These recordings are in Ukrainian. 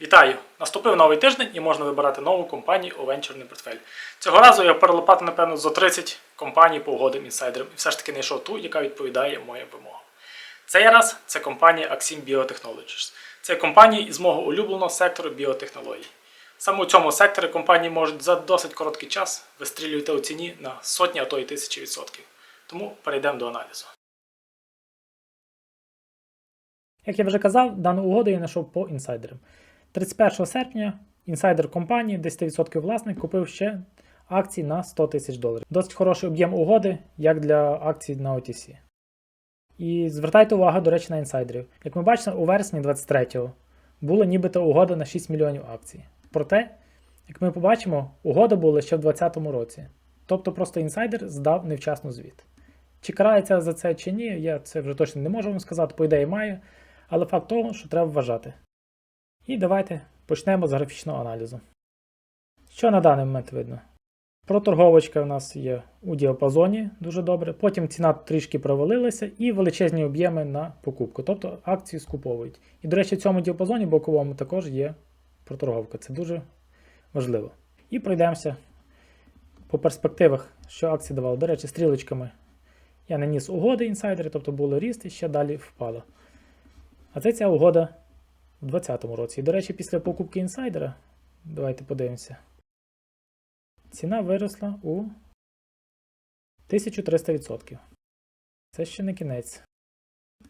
Вітаю! Наступив новий тиждень і можна вибирати нову компанію у венчурний портфель. Цього разу я перелопатив, напевно, зо 30 компаній по угодам інсайдерам і все ж таки знайшов ту, яка відповідає моїм вимогам. Цей раз це компанія Axim Biotechnologies. Це компанія із мого улюбленого сектору біотехнологій. Саме у цьому секторі компанії можуть за досить короткий час вистрілювати у ціні на сотні, а то й тисячі відсотків. Тому перейдемо до аналізу. Як я вже казав, дану угоду я знайшов по інсайдерам. 31 серпня інсайдер компанії, 10% власник, купив ще акції на 100 тисяч доларів. Досить хороший об'єм угоди, як для акцій на OTC. І звертайте увагу, до речі, на інсайдерів. Як ми бачимо, у вересні 23-го була нібито угода на 6 мільйонів акцій. Проте, як ми побачимо, угода була ще в 2020 році. Тобто просто інсайдер здав невчасно звіт. Чи карається за це чи ні, я це вже точно не можу вам сказати, по ідеї має, але факт того, що треба вважати. І давайте почнемо з графічного аналізу. Що на даний момент видно? Проторговочка у нас є у діапазоні дуже добре. Потім ціна трішки провалилася і величезні об'єми на покупку. Тобто акції скуповують. І, до речі, в цьому діапазоні боковому також є проторговка. Це дуже важливо. І пройдемося по перспективах, що акції давали. До речі, стрілочками я наніс угоди інсайдери, тобто було ріст і ще далі впало. А це ця угода у 2020 році. І, до речі, після покупки інсайдера, давайте подивимося. Ціна виросла у 1300%. Це ще не кінець.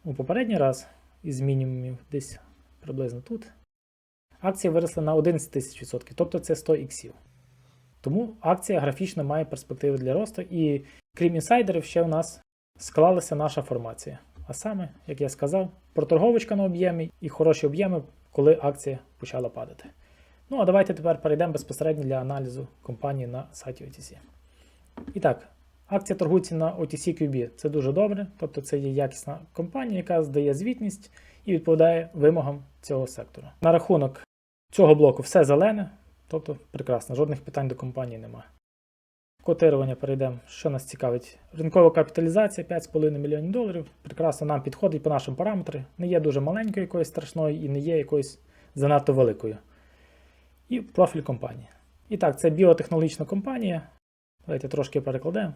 У попередній раз із мінімумів десь приблизно тут. Акція виросла на 11 тисяч відсотків, тобто це 100 іксів. Тому акція графічно має перспективи для росту, і крім інсайдерів, ще у нас склалася наша формація. А саме, як я сказав, проторговочка на об'ємі і хороші об'єми, коли акція почала падати. Ну а давайте тепер перейдемо безпосередньо для аналізу компанії на сайті OTC. І так, акція торгується на OTC QB. Це дуже добре, тобто це є якісна компанія, яка здає звітність і відповідає вимогам цього сектору. На рахунок цього блоку все зелене, тобто прекрасно, жодних питань до компанії немає. Котирування перейдемо, що нас цікавить. Ринкова капіталізація 5,5 мільйонів доларів. Прекрасно нам підходить по нашим параметрам. Не є дуже маленькою якоюсь страшною і не є якоюсь занадто великою. І профіль компанії. І так, це біотехнологічна компанія. Давайте трошки перекладемо.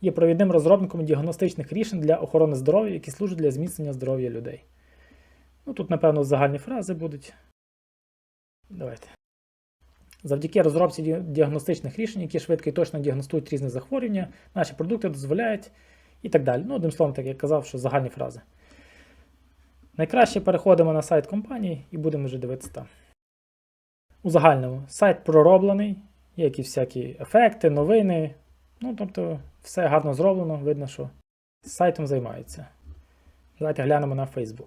Є провідним розробником діагностичних рішень для охорони здоров'я, які служать для зміцнення здоров'я людей. Ну, тут, напевно, загальні фрази будуть. Давайте. Завдяки розробці діагностичних рішень, які швидко і точно діагностують різні захворювання, наші продукти дозволяють і так далі. Ну, одним словом, так я казав, що загальні фрази. Найкраще переходимо на сайт компанії і будемо вже дивитися там. У загальному сайт пророблений, є якісь всякі ефекти, новини. Ну, тобто, все гарно зроблено, видно, що сайтом займаються. Давайте глянемо на Facebook.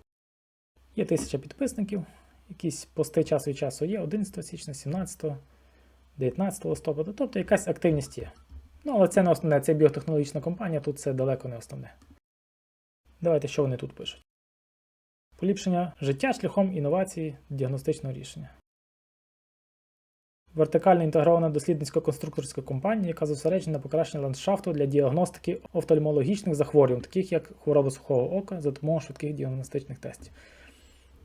Є тисяча підписників. Якісь пости час від часу є 11 січня, 17, 19 листопада, тобто якась активність є. Ну, але це не основне, це біотехнологічна компанія, тут це далеко не основне. Давайте, що вони тут пишуть. Поліпшення життя шляхом інновації діагностичного рішення. Вертикально інтегрована дослідницько-конструкторська компанія, яка зосереджена на покращенні ландшафту для діагностики офтальмологічних захворювань, таких як хвороба сухого ока, за допомогою швидких діагностичних тестів.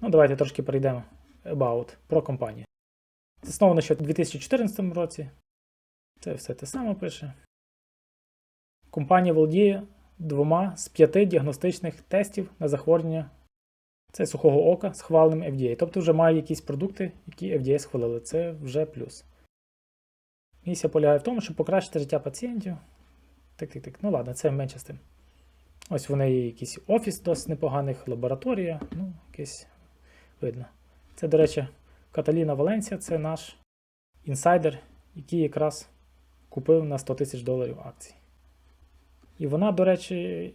Ну, давайте трошки перейдемо about про компанію. Засновано ще в 2014 році. Це все те саме пише. Компанія володіє двома з п'яти діагностичних тестів на захворювання це сухого ока схваленим FDA. Тобто вже має якісь продукти, які FDA схвалили. Це вже плюс. Місія полягає в тому, щоб покращити життя пацієнтів. Так, так, так. Ну ладно, це менше з тим. Ось вони є якийсь офіс досить непоганих, лабораторія, ну, якесь видно. Це, до речі, Каталіна Валенсія це наш інсайдер, який якраз купив на 100 тисяч доларів акцій. І вона, до речі,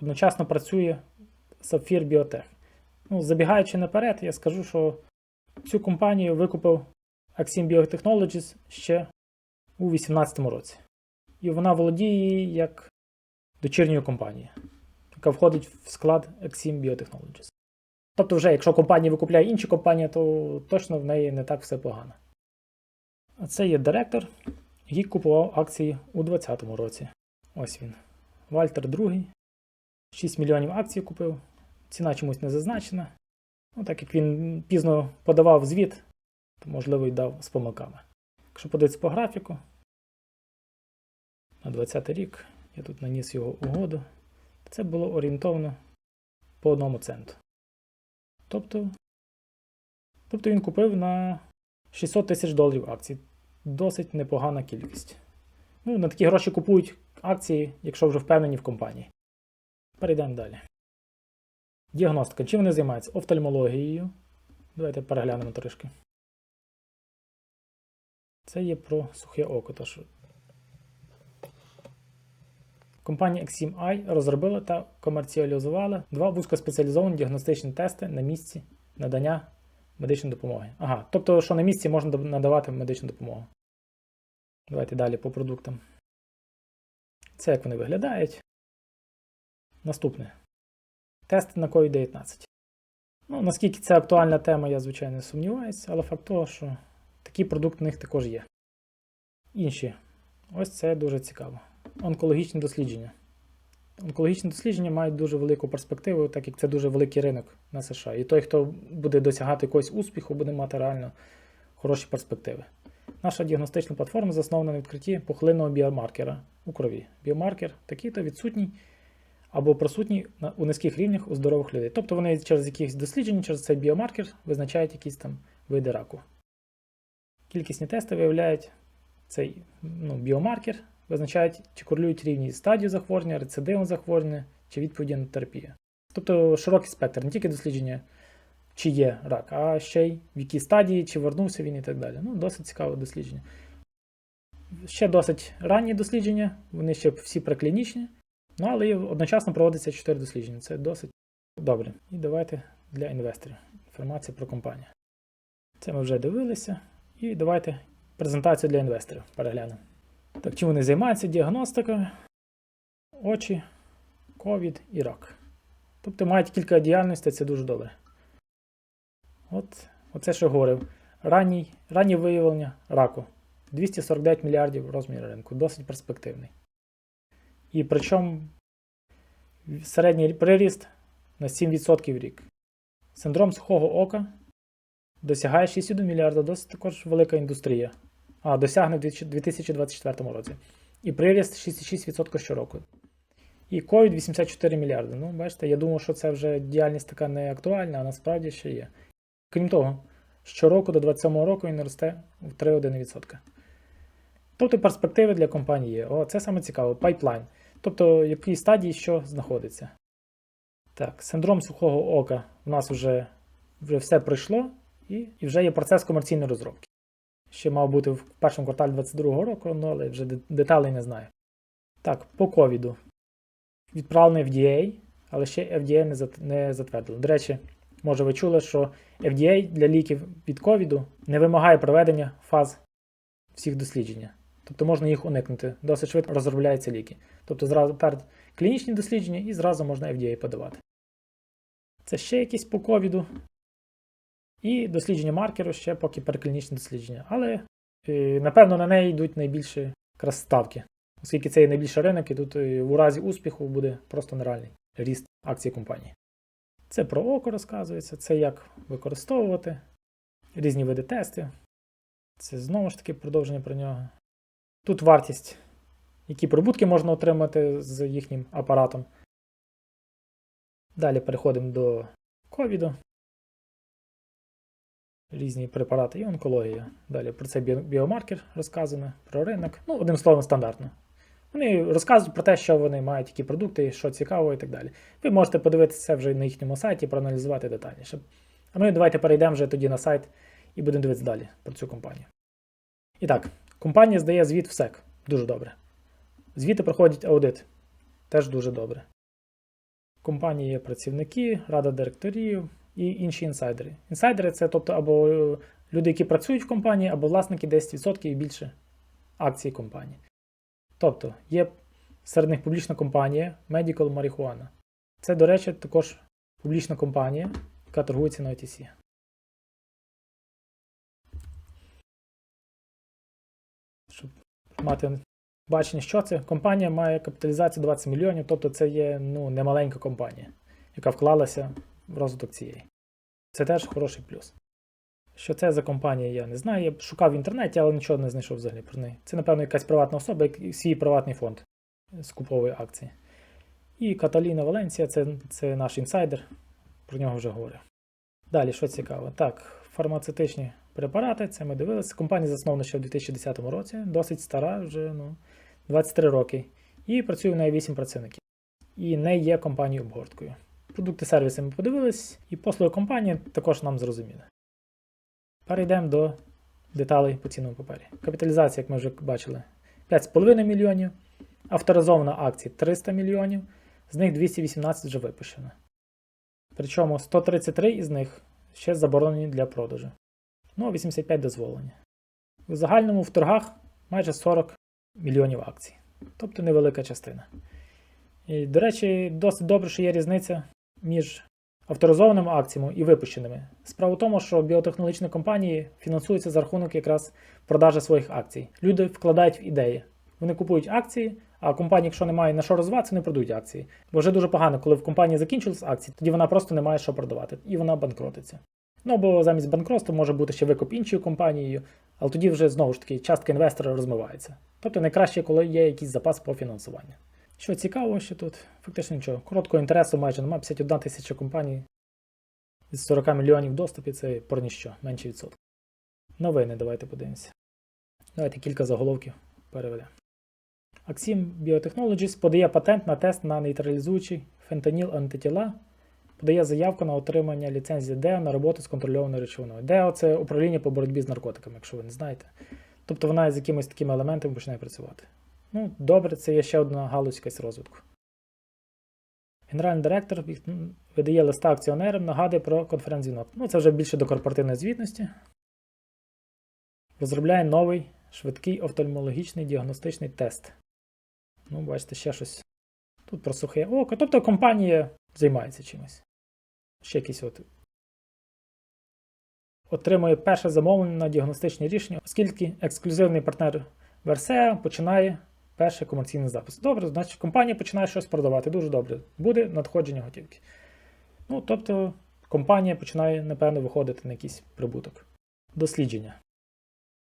одночасно працює Sapphire Biotech. Ну, забігаючи наперед, я скажу, що цю компанію викупив Axim Biotechnologies ще у 2018 році. І вона володіє як дочірньою компанією, яка входить в склад Axim Biotechnologies. Тобто, вже якщо компанія викупляє інші компанії, то точно в неї не так все погано. А це є директор, який купував акції у 2020 році. Ось він. Вальтер II. 6 мільйонів акцій купив. Ціна чомусь не зазначена. Ну, так як він пізно подавав звіт, то можливо й дав з помилками. Якщо подивитися по графіку, на 20 рік я тут наніс його угоду. Це було орієнтовно по одному центу. Тобто, тобто він купив на 600 тисяч доларів акцій. Досить непогана кількість. Ну, на такі гроші купують акції, якщо вже впевнені в компанії. Перейдемо далі. Діагностика. Чим вони займаються? Офтальмологією. Давайте переглянемо трішки. Це є про сухе око. Тож Компанія X7i розробила та комерціалізувала два вузькоспеціалізовані діагностичні тести на місці надання медичної допомоги. Ага, тобто, що на місці можна надавати медичну допомогу. Давайте далі по продуктам. Це як вони виглядають. Наступне. Тести на COVID-19. Ну, наскільки це актуальна тема, я, звичайно, не сумніваюся, але факт того, що такий продукт в них також є. Інші. Ось це дуже цікаво. Онкологічні дослідження. Онкологічні дослідження мають дуже велику перспективу, так як це дуже великий ринок на США. І той, хто буде досягати якогось успіху, буде мати реально хороші перспективи. Наша діагностична платформа заснована на відкритті пухлинного біомаркера у крові. Біомаркер такий-то відсутній або присутній у низьких рівнях у здорових людей. Тобто вони через якісь дослідження, через цей біомаркер визначають якісь там види раку. Кількісні тести виявляють цей ну, біомаркер, визначають, чи корелюють рівні стадію захворювання, рецидивом захворювання чи відповіді на терапію. Тобто широкий спектр, не тільки дослідження, чи є рак, а ще й в якій стадії, чи вернувся він і так далі. Ну, досить цікаве дослідження. Ще досить ранні дослідження, вони ще всі преклінічні, ну але одночасно проводиться 4 дослідження. Це досить добре. І давайте для інвесторів інформація про компанію. Це ми вже дивилися. І давайте презентацію для інвесторів переглянемо. Так, чим вони займаються? Діагностикою, очі, ковід і рак. Тобто мають кілька діяльностей, це дуже добре. От, оце що говорив. Ранній, раннє виявлення раку. 249 мільярдів розмір ринку, досить перспективний. І причому середній приріст на 7% в рік. Синдром сухого ока досягає 6,1 мільярда, досить також велика індустрія. Досягне в 2024 році. І приріст 6,6% щороку. І COVID 84 мільярди. Ну, бачите, я думав, що це вже діяльність така не актуальна, а насправді ще є. Крім того, щороку до 2027 року він росте в 3,1%. Тобто перспективи для компанії є. О, це саме цікаво. Пайплайн. Тобто, в якій стадії що знаходиться. Так, синдром сухого ока у нас вже, вже все пройшло, і, і вже є процес комерційної розробки. Ще мав бути в першому кварталі 2022 року, ну, але вже деталей не знаю. Так, по ковіду. Відправлений FDA, але ще FDA не, зат- не затвердило. До речі, може ви чули, що FDA для ліків від ковіду не вимагає проведення фаз всіх дослідження. Тобто можна їх уникнути. Досить швидко розробляються ліки. Тобто зразу перед клінічні дослідження і зразу можна FDA подавати. Це ще якісь по ковіду. І дослідження маркеру ще поки переклінічне дослідження. Але е, напевно на неї йдуть найбільші якраз ставки, оскільки це є найбільший ринок, і тут е, у разі успіху буде просто нереальний ріст акцій компанії. Це про око розказується, це як використовувати, різні види тестів. Це знову ж таки продовження про нього. Тут вартість, які прибутки можна отримати з їхнім апаратом. Далі переходимо до ковіду. Різні препарати і онкологія. Далі про біо- біомаркер розказано, про ринок. Ну, одним словом, стандартно. Вони розказують про те, що вони мають, які продукти, що цікаво і так далі. Ви можете подивитися це вже на їхньому сайті, проаналізувати детальніше. А ми давайте перейдемо вже тоді на сайт і будемо дивитися далі про цю компанію. І так, компанія здає звіт в СЕК. Дуже добре. Звіти проходять аудит. Теж дуже добре. Компанії є працівники, рада директорів і інші інсайдери. Інсайдери це тобто або е, люди, які працюють в компанії, або власники 10% і більше акцій компанії. Тобто є серед них публічна компанія Medical Marijuana. Це, до речі, також публічна компанія, яка торгується на OTC. Щоб мати бачення, що це, компанія має капіталізацію 20 мільйонів, тобто це є ну, немаленька компанія, яка вклалася в розвиток цієї. Це теж хороший плюс. Що це за компанія, я не знаю. Я шукав в інтернеті, але нічого не знайшов взагалі про неї. Це, напевно, якась приватна особа, свій приватний фонд скуповує акції. І Каталіна Валенція це, це наш інсайдер, про нього вже говорив. Далі, що цікаво? Так, фармацевтичні препарати, це ми дивилися. Компанія заснована ще в 2010 році, досить стара, вже ну, 23 роки. І працює в неї 8 працівників. І не є компанією обгорткою. Продукти сервіси ми подивились, і послуги компанії також нам зрозуміли. Перейдемо до деталей по цінному папері. Капіталізація, як ми вже бачили, 5,5 мільйонів. Авторизована акції 300 мільйонів, з них 218 вже випущено. Причому 133 із них ще заборонені для продажу. Ну, 85 дозволені. У загальному в торгах майже 40 мільйонів акцій, тобто невелика частина. І, до речі, досить добре, що є різниця між авторизованими акціями і випущеними. Справа в тому, що біотехнологічні компанії фінансуються за рахунок якраз продажі своїх акцій. Люди вкладають в ідеї. Вони купують акції, а компанія, якщо не має на що розвиватися, не продають акції. Бо вже дуже погано, коли в компанії закінчились акції, тоді вона просто не має що продавати, і вона банкротиться. Ну бо замість банкротства може бути ще викуп іншою компанією, але тоді вже знову ж таки частка інвестора розмивається. Тобто найкраще, коли є якийсь запас по фінансуванню. Що цікаво, що тут фактично нічого. Короткого інтересу майже немає 51 тисяча компаній з 40 мільйонів доступів це про ніщо, менше відсоток. Новини, давайте подивимося. Давайте кілька заголовків переведемо. Axim Biotechnologies подає патент на тест на нейтралізуючий фентаніл антитіла, подає заявку на отримання ліцензії DEO на роботу з контрольованою речовиною. DEO – це управління по боротьбі з наркотиками, якщо ви не знаєте. Тобто вона з якимись такими елементами починає працювати. Ну, добре, це є ще одна галузь якась розвитку. Генеральний директор видає листа акціонерам, нагадує про конференц-дзвінок. Ну, це вже більше до корпоративної звітності. Розробляє новий швидкий офтальмологічний діагностичний тест. Ну, бачите, ще щось. Тут про сухе око. Тобто компанія займається чимось. Ще якісь от. Отримує перше замовлення на діагностичні рішення, оскільки ексклюзивний партнер Версеа починає перший комерційний запис. Добре, значить компанія починає щось продавати. Дуже добре. Буде надходження готівки. Ну, тобто, компанія починає, напевно, виходити на якийсь прибуток. Дослідження.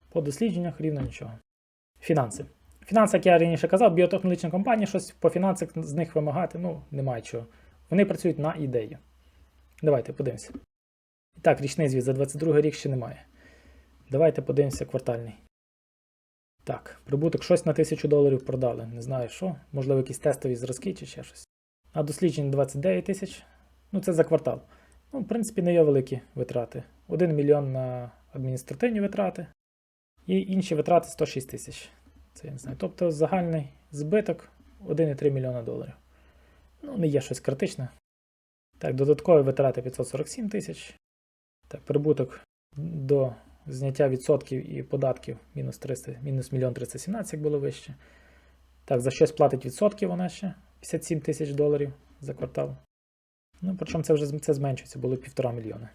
По дослідженнях рівно нічого. Фінанси. Фінанси, як я раніше казав, біотехнологічні компанії щось по фінансах з них вимагати, ну, немає чого. Вони працюють на ідею. Давайте подивимося. І так, річний звіт за 22 рік ще немає. Давайте подивимося квартальний. Так, прибуток щось на 1000 доларів продали. Не знаю що. Можливо, якісь тестові зразки чи ще щось. А досліджень 29 тисяч. Ну, це за квартал. Ну, в принципі, не є великі витрати. 1 мільйон на адміністративні витрати. І інші витрати 106 тисяч. Це я не знаю. Тобто загальний збиток 1,3 мільйона доларів. Ну, не є щось критичне. Так, додаткові витрати 547 тисяч. Так, прибуток до зняття відсотків і податків мінус 300, мінус 1 317, як було вище. Так, за щось платить відсотки вона ще 57 тисяч доларів за квартал. Ну, причому це вже це зменшується, було 1,5 мільйона.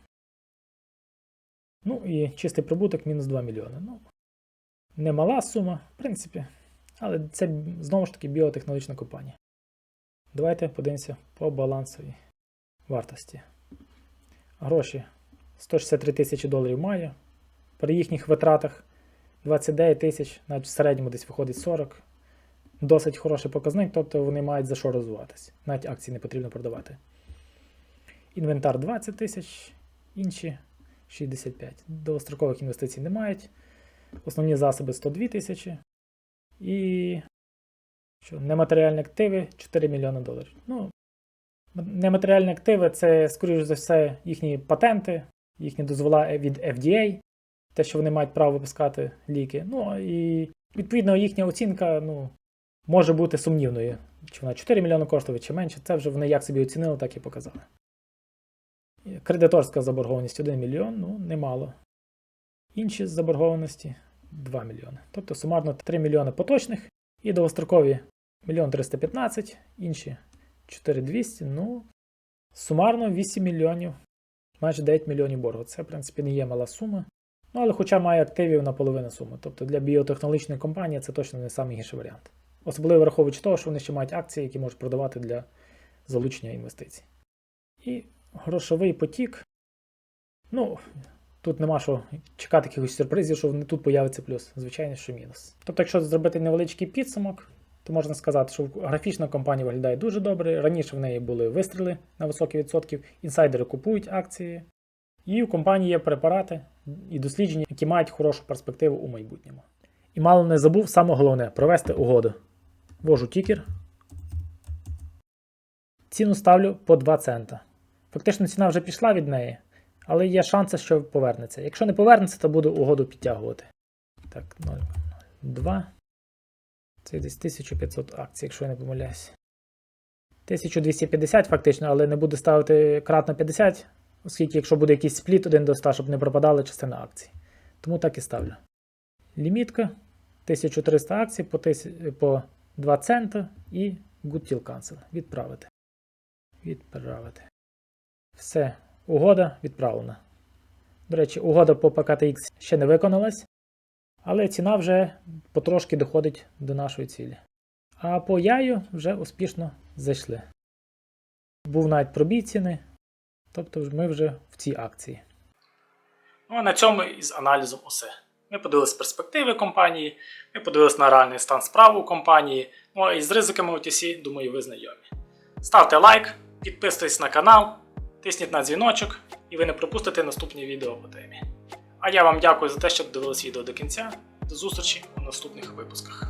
Ну і чистий прибуток мінус 2 мільйони. Ну, немала сума, в принципі, але це знову ж таки біотехнологічна компанія. Давайте подивимося по балансовій вартості. Гроші 163 тисячі доларів має. При їхніх витратах 29 тисяч, навіть в середньому десь виходить 40. Досить хороший показник, тобто вони мають за що розвиватися. Навіть акції не потрібно продавати. Інвентар 20 тисяч, інші 65. Довгострокових інвестицій не мають. Основні засоби 102 тисячі. І що, нематеріальні активи 4 мільйони доларів. Ну, Нематеріальні активи це, скоріш за все, їхні патенти, їхні дозвола від FDA, те, що вони мають право випускати ліки. Ну і відповідно їхня оцінка ну, може бути сумнівною. Чи вона 4 мільйони коштує, чи менше. Це вже вони як собі оцінили, так і показали. Кредиторська заборгованість 1 мільйон, ну, немало. Інші заборгованості 2 мільйони. Тобто сумарно 3 мільйони поточних і довгострокові 1 315, інші 4200, ну, сумарно 8 мільйонів, майже 9 мільйонів боргу. Це, в принципі, не є мала сума. Ну, але хоча має активів на половину суми. Тобто для біотехнологічної компанії це точно не найгірший варіант. Особливо враховуючи того, що вони ще мають акції, які можуть продавати для залучення інвестицій. І грошовий потік Ну, тут нема що чекати якихось сюрпризів, що тут появиться плюс. Звичайно, що мінус. Тобто, якщо зробити невеличкий підсумок, то можна сказати, що графічна компанія виглядає дуже добре. Раніше в неї були вистріли на високі відсотків, інсайдери купують акції, і у компанії є препарати і дослідження, які мають хорошу перспективу у майбутньому. І мало не забув саме головне провести угоду. Ввожу тікер. Ціну ставлю по 2 цента. Фактично ціна вже пішла від неї, але є шанси, що повернеться. Якщо не повернеться, то буду угоду підтягувати. Так, 0,02. Це десь 1500 акцій, якщо я не помиляюсь. 1250 фактично, але не буду ставити кратно 50, оскільки якщо буде якийсь спліт 1 до 100, щоб не пропадала частина акцій. Тому так і ставлю. Лімітка 1300 акцій по, по 2 цента і Good Till Cancel. Відправити. Відправити. Все, угода відправлена. До речі, угода по PKTX ще не виконалась, але ціна вже потрошки доходить до нашої цілі. А по яю вже успішно зайшли. Був навіть пробій ціни, тобто ми вже в цій акції. Ну а на цьому із аналізом усе. Ми подивилися перспективи компанії, ми подивилися на реальний стан справ у компанії, ну а із ризиками OTC, думаю, ви знайомі. Ставте лайк, підписуйтесь на канал, тисніть на дзвіночок, і ви не пропустите наступні відео по темі. А я вам дякую за те, що додивились відео до кінця. До зустрічі у наступних випусках.